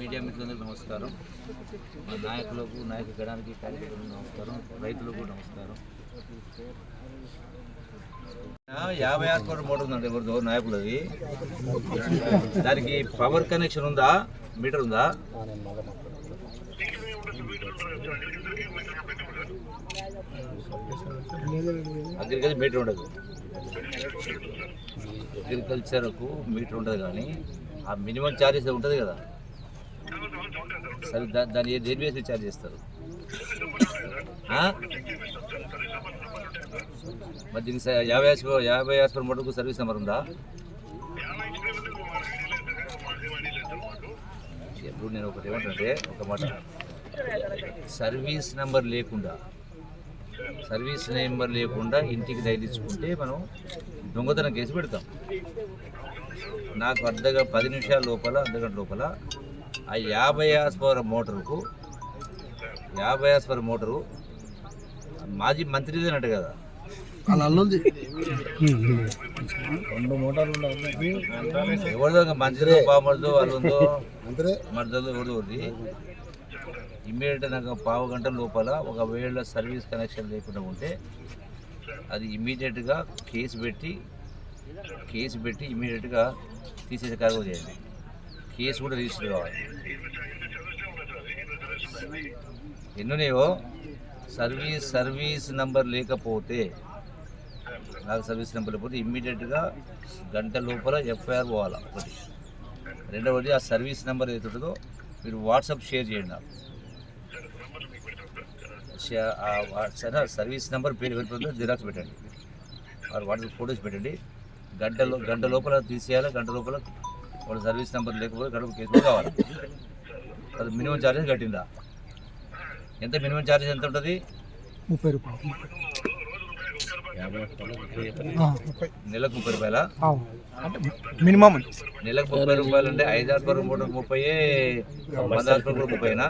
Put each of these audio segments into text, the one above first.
Media మిత్రులందరికీ నమస్కారం. మా నాయకులకు నాయక గడానికి కార్యకర్తలకు నమస్కారం. రైతులకు నమస్కారం. యాభై ఆరు మోటార్ ఉందండి ఎవరిదో నాయకులది. దానికి పవర్ కనెక్షన్ ఉందా? మీటర్ ఉందా? అగ్రికల్చర్ మీటర్ ఉండదు. అగ్రికల్చర్కు మీటర్ ఉండదు కానీ ఆ మినిమం ఛార్జెస్ ఉంటుంది కదా. సరే దా- దాన్ని దేని వేసి ఛార్జ్ చేస్తారు? మరి దీనికి యాభై హాస్పర్ యాభై హాస్పర్ మటుకు సర్వీస్ నెంబర్ ఉందా? ఎప్పుడు నేను ఒకటి ఏమంటే ఒక మాట. సర్వీస్ నెంబర్ లేకుండా సర్వీస్ నెంబర్ లేకుండా ఇంటికి తగిలించుకుంటే మనం దొంగతనం కేసు పెడతాం. నాకు అర్ధగా పది నిమిషాల లోపల అర్ధగంట లోపల ఆ యాభై ఆస్పర్ మోటార్కు యాభై ఆస్పర్ మోటారు మాజీ మంత్రిదేనంట కదా. రెండు మోటార్లు ఎవరిదో అంతే మర్దలో ఎవరిదో ఇమ్మీడియట్ నాకు పావు గంట లోపల ఒకవేళ సర్వీస్ కనెక్షన్ లేకుండా ఉంటే అది ఇమ్మీడియట్గా కేసు పెట్టి కేసు పెట్టి ఇమ్మీడియట్గా తీసేసే కార్యక్రమం చేయండి. కేసు కూడా రిజిస్టర్ కావాలి. ఎన్నునేవో సర్వీస్ సర్వీస్ నంబర్ లేకపోతే నాకు సర్వీస్ నెంబర్ లేకపోతే ఇమ్మీడియట్గా గంట లోపల ఎఫ్ఐఆర్ పోవాలా? ఒకటి. రెండవది ఆ సర్వీస్ నెంబర్ ఏదైతే ఉంటుందో మీరు వాట్సాప్ షేర్ చేయండి నాకు. సర్వీస్ నెంబర్ పేరు వెళ్ళిపోతుందో జిరాక్స్ పెట్టండి. వాట్సాప్ ఫొటోస్ పెట్టండి. గంటలో గంట లోపల తీసేయాలి? గంట లోపల వాళ్ళ సర్వీస్ నెంబర్ లేకపోతే గడుపు కేసు కూడా కావాలి. అది మినిమం ఛార్జెస్ కట్టిందా ఎంత మినిమం ఛార్జెస్ ఎంత ఉంటుంది? ముప్పై రూపాయలు. నెలకు ముప్పై రూపాయల? అంటే మినిమం నెలకు ముప్పై రూపాయలు అంటే ఐదు ఆరు మూడు ముప్పై వంద ఆరు కూడా ముప్పైనా?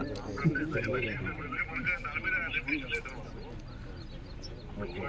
ఓకే.